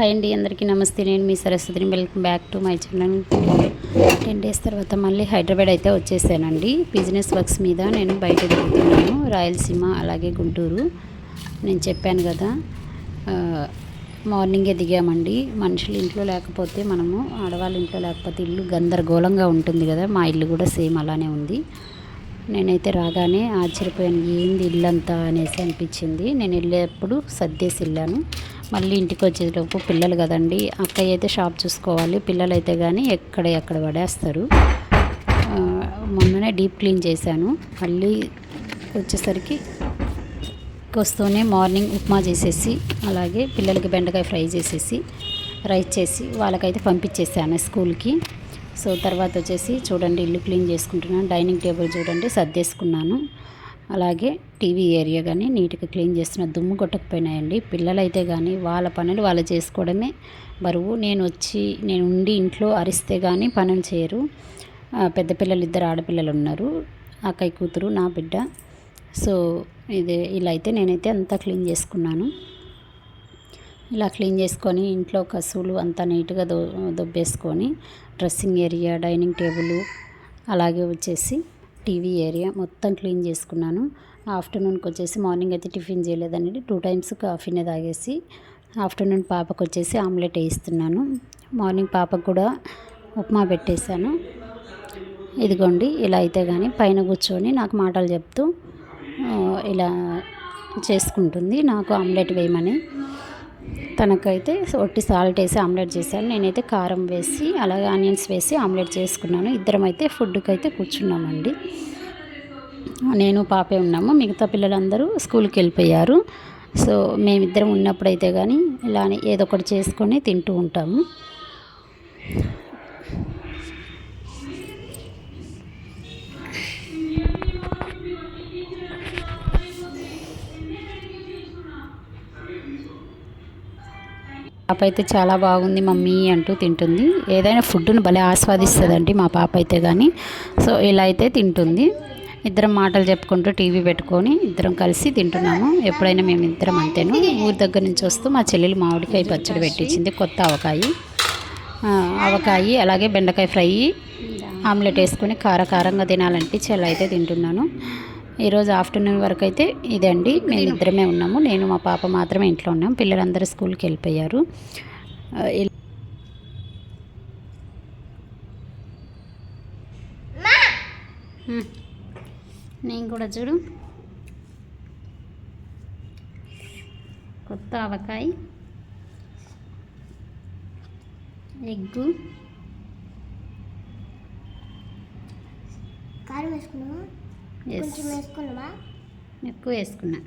Hi అండి అందరికీ నమస్తే. నేను మీ సరస్వతిని. Welcome back to my channel ten days తర్వాత మళ్ళీ హైదరాబాద్ అయితే వచ్చేసానండి. బిజినెస్ వర్క్స్ మీద నేను బయట తిరుగుతున్నాను. రాయలసీమ అలాగే గుంటూరు. నేను చెప్పాను కదా మార్నింగే దిగామండి. మనుషులు ఇంట్లో లేకపోతే మనము ఆడవాళ్ళ ఇంట్లో లేకపోతే ఇల్లు గందరగోళంగా ఉంటుంది కదా. మా ఇల్లు కూడా సేమ్ అలానే ఉంది. నేనైతే రాగానే ఆశ్చర్యపోయాను ఏంది ఇల్లంతా? అనేసి అనిపించింది. నేను వెళ్ళేప్పుడు సర్దేసి వెళ్ళాను. మళ్ళీ ఇంటికి వచ్చేటప్పుడు పిల్లలు కదండి అక్కయ్య అయితే షాప్ చూసుకోవాలి. పిల్లలు అయితే కానీ ఎక్కడ ఎక్కడ పడేస్తారు. మొన్ననే డీప్ క్లీన్ చేశాను. మళ్ళీ వచ్చేసరికి వస్తూనే మార్నింగ్ ఉప్మా చేసేసి అలాగే పిల్లలకి బెండకాయ ఫ్రై చేసేసి రైస్ చేసి వాళ్ళకైతే పంపించేసాను స్కూల్కి. సో తర్వాత వచ్చేసి చూడండి ఇల్లు క్లీన్ చేసుకుంటున్నాను. డైనింగ్ టేబుల్ చూడండి సర్దేసుకున్నాను. అలాగే టీవీ ఏరియా కానీ నీట్గా క్లీన్ చేస్తున్న దుమ్ము కొట్టకపోయినాయండి. పిల్లలైతే కానీ వాళ్ళ పనులు వాళ్ళు చేసుకోవడమే బరువు. నేను వచ్చి నేను ఉండి ఇంట్లో అరిస్తే కానీ పనులు చేయరు. పెద్ద పిల్లలు ఇద్దరు ఆడపిల్లలు ఉన్నారు. అక్కయ్య కూతురు నా బిడ్డ. సో ఇది ఇలా అయితే నేనైతే అంతా క్లీన్ చేసుకున్నాను. ఇలా క్లీన్ చేసుకొని ఇంట్లో కసువులు అంతా నీట్గా దొ దొబ్బేసుకొని డ్రెస్సింగ్ ఏరియా డైనింగ్ టేబుల్ అలాగే వచ్చేసి టీవీ ఏరియా మొత్తం క్లీన్ చేసుకున్నాను. ఆఫ్టర్నూన్కి వచ్చేసి మార్నింగ్ అయితే టిఫిన్ చేయలేదండి టూ టైమ్స్ కాఫీనే తాగేసి ఆఫ్టర్నూన్ పాపకు వచ్చేసి ఆమ్లెట్ వేయిస్తున్నాను. మార్నింగ్ పాపకు కూడా ఉప్మా పెట్టేశాను. ఇదిగోండి ఇలా అయితే కానీ పైన కూర్చొని నాకు మాటలు చెప్తూ ఇలా చేసుకుంటుంది. నాకు ఆమ్లెట్ వేయమని. తనకైతే ఒట్టి సాల్ట్ వేసి ఆమ్లెట్ చేశాను. నేనైతే కారం వేసి అలాగే ఆనియన్స్ వేసి ఆమ్లెట్ చేసుకున్నాను. ఇద్దరం అయితే ఫుడ్కి అయితే కూర్చున్నామండి. నేను పాపే ఉన్నాము. మిగతా పిల్లలందరూ స్కూల్కి వెళ్ళిపోయారు. సో మేమిద్దరం ఉన్నప్పుడైతే కానీ ఇలానే ఏదో ఒకటి చేసుకొని తింటూ ఉంటాము. పాప అయితే చాలా బాగుంది మమ్మీ అంటూ తింటుంది. ఏదైనా ఫుడ్ను భలే ఆస్వాదిస్తుందండి మా పాప అయితే కానీ సో ఇలా అయితే తింటుంది. ఇద్దరం మాటలు చెప్పుకుంటూ టీవీ పెట్టుకొని ఇద్దరం కలిసి తింటున్నాము. ఎప్పుడైనా మేము ఇద్దరం అంతేను. ఊరి దగ్గర నుంచి వస్తూ మా చెల్లెలు మామిడికాయ పచ్చడి పెట్టించింది కొత్త ఆవకాయ ఆ, ఆవకాయ అలాగే బెండకాయ ఫ్రై ఆమ్లెట్ వేసుకొని కారకారంగా తినాలంటే అలా అయితే తింటున్నాను. ఈరోజు ఆఫ్టర్నూన్ వరకు అయితే ఇదండి. మేము ఇద్దరమే ఉన్నాము. నేను మా పాప మాత్రమే ఇంట్లో ఉన్నాం. పిల్లలందరూ స్కూల్కి వెళ్ళిపోయారు. నేను కూడా చూడు. కొత్త ఆవకాయ. ఎగ్గు. కారం వేసుకున్నావా? ఎస్ కొంచెం వేసుకున్నావా? ఎక్కువ వేసుకున్నా.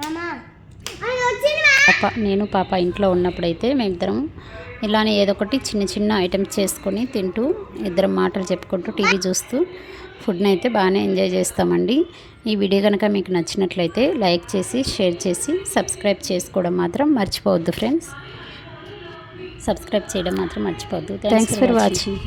మామా. అది వచ్చింది మా. పాప నేను పాప ఇంట్లో ఉన్నప్పుడైతే మేమిద్దరం ఇలానే ఏదో ఒకటి చిన్న చిన్న ఐటమ్స్ చేసుకొని తింటూ ఇద్దరం మాటలు చెప్పుకుంటూ టీవీ చూస్తూ ఫుడ్ని అయితే బాగానే ఎంజాయ్ చేస్తామండి. ఈ వీడియో కనుక మీకు నచ్చినట్లయితే లైక్ చేసి షేర్ చేసి సబ్స్క్రైబ్ చేసుకోవడం మాత్రం మర్చిపోవద్దు ఫ్రెండ్స్. సబ్స్క్రైబ్ చేయడం మాత్రం మర్చిపోవద్దు. Thanks for watching